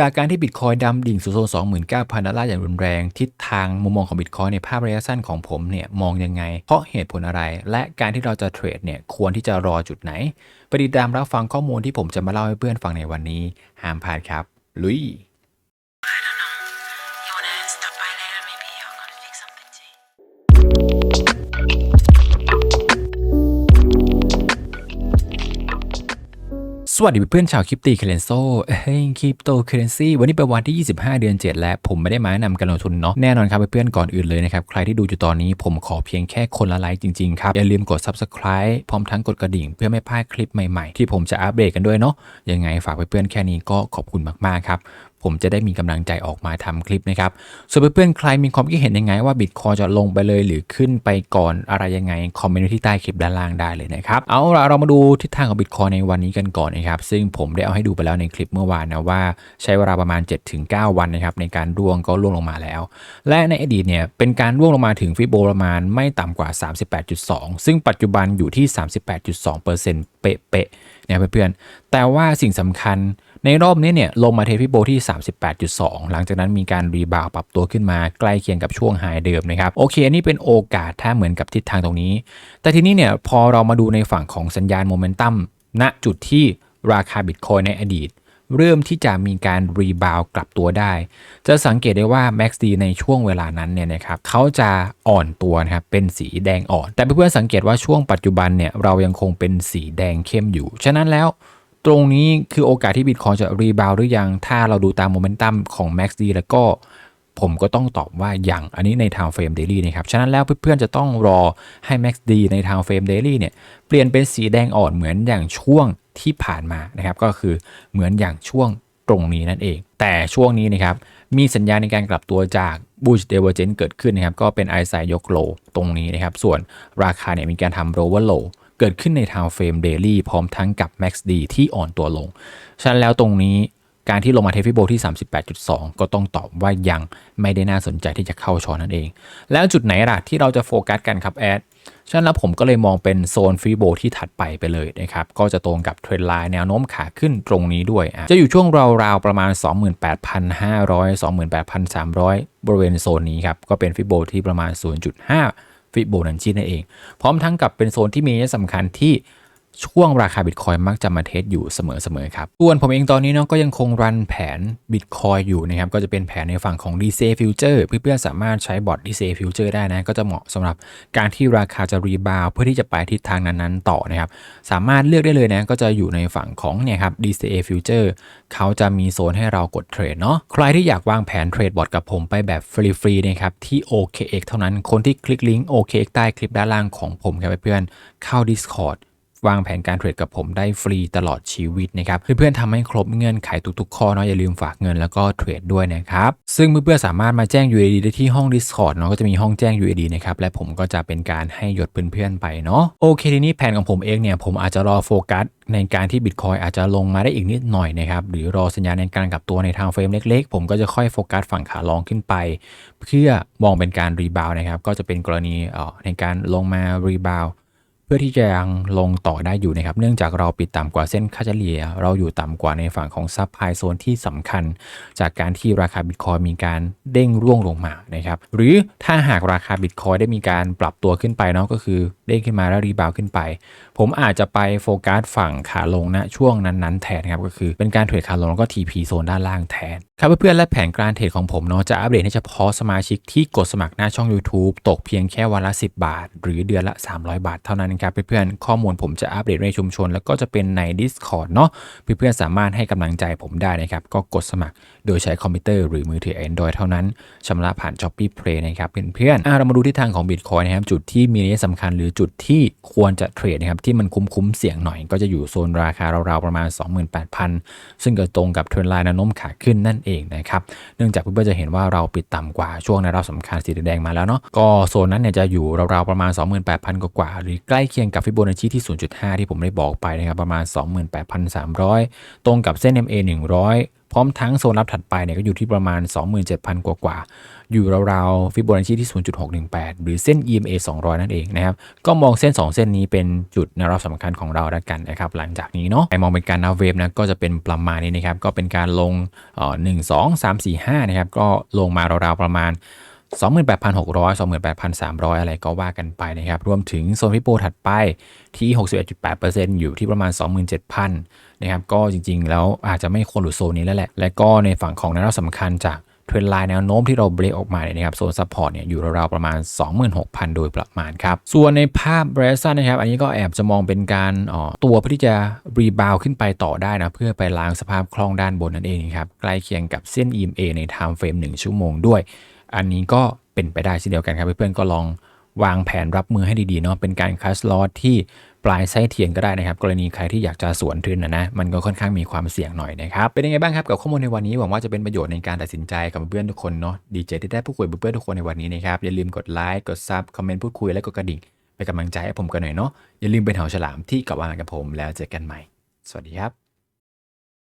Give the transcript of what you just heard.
จากการที่บิตคอยดำดิ่งสู่โซน 29,000 ดอลลาร์อย่างรุนแรง ทิศทางมุมมองของบิตคอยในภาพระยะสั้นของผมเนี่ยมองยังไง เพราะเหตุผลอะไร และการที่เราจะเทรดเนี่ยควรที่จะรอจุดไหน ไปติดตามรับฟังข้อมูลที่ผมจะมาเล่าให้เพื่อนฟังในวันนี้ ห้ามพลาดครับ ลุย สวัสดีเพื่อนชาวคริปตีเคเรนโซเฮ้ยคริปโตเคเรนซีวันนี้เป็นวันที่ 25 เดือน 7 และผมไม่ได้มาแนะนำการลงทุนเนาะแน่นอนครับเพื่อนๆก่อนอื่นเลยนะครับ ใครที่ดูอยู่ตอนนี้ผมขอเพียงแค่คนละไลค์จริง ๆ ครับ อย่าลืมกด Subscribe พร้อมทั้งกดกระดิ่ง เพื่อไม่พลาดคลิปใหม่ๆ ที่ผมจะอัปเดตกันด้วยเนาะยังไงฝากเพื่อนๆแค่นี้ก็ขอบคุณมากๆครับผมจะได้มีกำลังใจออกมาทำคลิปนะครับ ส่วนเพื่อนๆใครมีความคิดเห็นยังไงว่าบิตคอยจะลงไปเลยหรือขึ้นไปก่อนอะไรยังไง คอมเมนต์ที่ใต้คลิปด้านล่างได้เลยนะครับ เอาละเรามาดูทิศทางของบิตคอยในวันนี้กันก่อนนะครับ ซึ่งผมได้เอาให้ดูไปแล้วในคลิปเมื่อวานนะว่าใช้เวลาประมาณ 7-9 วันนะครับในการร่วงก็ร่วงลงมาแล้ว และในอดีตเนี่ยเป็นการร่วงลงมาถึงฟิโบประมาณไม่ต่ำกว่า 38.2 ซึ่งปัจจุบันอยู่ที่ 38.2%เป๊ะๆนะเพื่อนๆแต่ว่าสิ่งสำคัญ ในรอบนี้เนี่ยลงมาเทสฟิโบที่ 38.2 หลังจากนั้นมีการรีบาวปรับตัวขึ้นมาใกล้เคียงกับช่วงไฮเดิมนะครับโอเคอันนี้เป็นโอกาสถ้าเหมือนกับทิศทางตรงนี้ แต่ทีนี้เนี่ยพอเรามาดูในฝั่งของสัญญาณโมเมนตัมณจุดที่ราคาบิตคอยในอดีต เริ่มที่จะมีการรีบาวกลับตัวได้ จะสังเกตได้ว่า MACD ในช่วงเวลานั้นเนี่ยนะครับเขาจะอ่อนตัวนะครับเป็นสีแดงอ่อน แต่เพื่อนๆสังเกตว่าช่วงปัจจุบันเนี่ยเรายังคงเป็นสีแดงเข้มอยู่ ฉะนั้นแล้ว ตรงนี้คือโอกาสที่บิตคอยจะรีบาวหรือยัง ถ้าเราดูตามโมเมนตัมของ MACD แล้วก็ผมก็ต้องตอบว่าอยังอันนี้ใน Time Frame Daily นะครับ ฉะนั้นแล้วเพื่อนๆจะต้องรอให้ MACD ใน Time Frame Daily เนี่ยเปลี่ยนเป็นสีแดงอ่อนเหมือนอย่างช่วงที่ผ่านมานะครับ ก็คือเหมือนอย่างช่วงตรงนี้นั่นเอง แต่ช่วงนี้นะครับ มีสัญญาณในการกลับตัวจาก Bullish Divergence เกิดขึ้นนะครับ ก็เป็นไอ i ยกโลตรงนี้นะครับ ส่วนราคาเนี่ยมีการทำ lower low เเกิดขึ้นใน Time Frame Daily พร้อมทั้งกับ MACD ที่อ่อนตัวลง ฉะนั้นแล้วตรงนี้การที่ลงมาเทฟิโบที่ 38.2 ก็ต้องตอบว่ายังไม่ได้น่าสนใจที่จะเข้าช้อนนั่นเอง แล้วจุดไหนล่ะที่เราจะโฟกัสกันครับแอดฉะนั้นแล้วผมก็เลยมองเป็นโซนฟรีโบที่ถัดไปไปเลยนะครับ ก็จะตรงกับเทรนไลน์แนวโน้มขาขึ้นตรงนี้ด้วยะจะอยู่ช่วงราวๆประมาณ 28,500 28,300 บริเวณโซนนี้ครับ ก็เป็นฟิโบที่ประมาณ 0.5 ฟิโบนัชชีนั่นเอง พร้อมทั้งกับเป็นโซนที่มีนัยสำคัญที่ ช่วงราคาบิตคอยมักจะมาเทสอยู่เสมอๆครับส่วนผมเองตอนนี้เนาะก็ยังคงรันแผนบิตคอยอยู่นะครับ ก็จะเป็นแผนในฝั่งของ d c Future เพื่อนๆสามารถใช้บอท d c Future ได้นะ ก็จะเหมาะสำหรับการที่ราคาจะรีบาวเพื่อที่จะไปทิศทางนั้นๆ ต่อนะครับ สามารถเลือกได้เลยนะ ก็จะอยู่ในฝั่งของเนี่ยครับ DCA Future เขาจะมีโซนให้เรากดเทรดเนาะใครที่อยากวางแผนเทรดบอทกับผมไปแบบฟรีๆนะครับที่ OKX เท่านั้นคนที่คลิกลิงก์ OKX ใต้คลิปด้านล่างของผมครับเพื่อนๆเข้า Discord วางแผนการเทรดกับผมได้ฟรีตลอดชีวิตนะครับเพื่อนๆทำให้ครบเงื่อนไขทุกๆ ข้อเนาะอย่าลืมฝากเงินแล้วก็เทรดด้วยนะครับซึ่งเพื่อนๆสามารถมาแจ้ง UAD ได้ที่ห้อง Discord เนาะก็จะมีห้องแจ้ง UAD นะครับและผมก็จะเป็นการให้หยดเพื่อนๆไปเนาะโอเคทีนี้แผนของผมเองเนี่ยผมอาจจะรอโฟกัสในการที่ Bitcoin อาจจะลงมาได้อีกนิดหน่อยนะครับหรือรอสัญญาณในการกลับตัวในทางเฟรมเล็กๆ ผมก็จะค่อยโฟกัสฝั่งขาลองขึ้นไป เพื่อมองเป็นการรีบาวนะครับก็จะเป็นกรณีเอ่อในการลงมารีบาว เพื่อที่จะยังลงต่อได้อยู่นะครับ เนื่องจากเราปิดต่ำกว่าเส้นค่าเฉลี่ย เราอยู่ต่ำกว่าในฝั่งของซับไพโซนที่สำคัญ จากการที่ราคาบิตคอยมีการเด้งร่วงลงมานะครับ หรือถ้าหากราคาบิตคอยได้มีการปรับตัวขึ้นไปเนาะก็คือเด้งขึ้นมาแล้วรีบาวขึ้นไป ผมอาจจะไปโฟกัสฝั่งขาลงณช่วงนั้นๆแทนครับก็คือเป็นการเทรดขาลงแล้วก็ TP โซนด้านล่างแทนครับเพื่อนๆและแผนการเทรดของผมเนาะจะอัปเดตให้เฉพาะสมาชิกที่กดสมัครหน้าช่อง YouTube ตกเพียงแค่วันละ 10 บาท หรือเดือนละ 300 บาทเท่านั้นครับเพื่อนๆข้อมูลผมจะอัปเดตในชุมชน แล้วก็จะเป็นใน Discord เนาะเพื่อนๆสามารถให้กำลังใจผมได้นะครับก็กดสมัครโดยใช้คอมพิวเตอร์หรือมือถือ Android เท่านั้นชำระผ่าน Shopee Play นะครับเพื่อนๆอะเรามาดูทิศทางของ Bitcoin นะครับจุดที่มีนัยสำคัญหรือจุดที่ควรจะเทรดนะครับที่มันคุ้มๆเสี่ยงหน่อย ก็จะอยู่โซนราคาราวๆประมาณ 28,000 ซึ่งก็ตรงกับเทรนไลน์แนวโน้มขาขึ้นนั่นเองนะครับ เนื่องจากเพื่อนๆจะเห็นว่าเราปิดต่ำกว่าช่วงในรอบสำคัญสีแดงมาแล้วเนาะ ก็โซนนั้นเนี่ยจะอยู่ราวๆประมาณ 28,000 กว่าหรือใกล้เคียงกับฟิโบนัชชีที่ 0.5 ที่ผมได้บอกไปนะครับประมาณ 28,300 ตรงกับเส้น MA 100 ร้อมทั้งโซนรับถัดไปเนี่ยก็อยู่ที่ประมาณ 27,000 กว่ากว่าๆอยู่ราวๆฟิโบนัชชีที่ 0.618 หรือเส้น EMA 200 นั่นเองนะครับ ก็มองเส้น 2 เส้นนี้เป็นจุดแนวรับสำคัญของเราแล้วกันนะครับ หลังจากนี้เนาะไอมองเป็นการนาเวฟนะก็จะเป็นประมาณนี้นะครับ ก็เป็นการลงเอ่อ1 2 3 4 5นะครับ ก็ลงมาราวๆประมาณ 28,600 28,300 อะไรก็ว่ากันไปนะครับ รวมถึงโซนพิโปถัดไปที่ 61.8%อยู่ที่ประมาณ 27,000 นะครับ ก็จริงๆ แล้วอาจจะไม่ควรหลุดโซนนี้แล้วแหละ และก็ในฝั่งของแนวรับสำคัญจากเทรนไลน์แนวโน้มที่เราเบรกออกมาเนี่ยนะครับโซนซัพพอร์ตเนี่ยอยู่ราวๆประมาณ 26,000 โดยประมาณครับ ส่วนในภาพเบรซันนะครับ อันนี้ก็แอบจะมองเป็นการออตัวเพื่อที่จะรีบาวขึ้นไปต่อได้นะ เพื่อไปล้างสภาพคล่องด้านบนนั่นเองครับ ใกล้เคียงกับเส้น EMA ใน time frame 1ชั่วโมงด้วย อันนี้ก็เป็นไปได้เช่นเดียวกันครับเพื่อนๆก็ลองวางแผนรับมือให้ดีๆเนาะเป็นการคัสลอตที่ปลายไส้เทียนก็ได้นะครับ กรณีใครที่อยากจะสวนทรนนะนะมันก็ค่อนข้างมีความเสี่ยงหน่อยนะครับเป็นยังไงบ้างครับกับข้อมูลในวันนี้หวังว่าจะเป็นประโยชน์ในการตัดสินใจกับเพื่อนๆทุกคนเนาะดีใจที่ได้พูดคุยกับเพื่อนๆทุกคนในวันนี้นะครับอย่าลืมกดไลค์กดซับคอมเมนต์พูดคุยและกดกระดิ่งเป็นกำลังใจให้ผมกันหน่อยเนาะอย่าลืมเป็นเหาฉลามที่กลับมากับผมแล้วเจอกันใหม่ สวัสดีครับ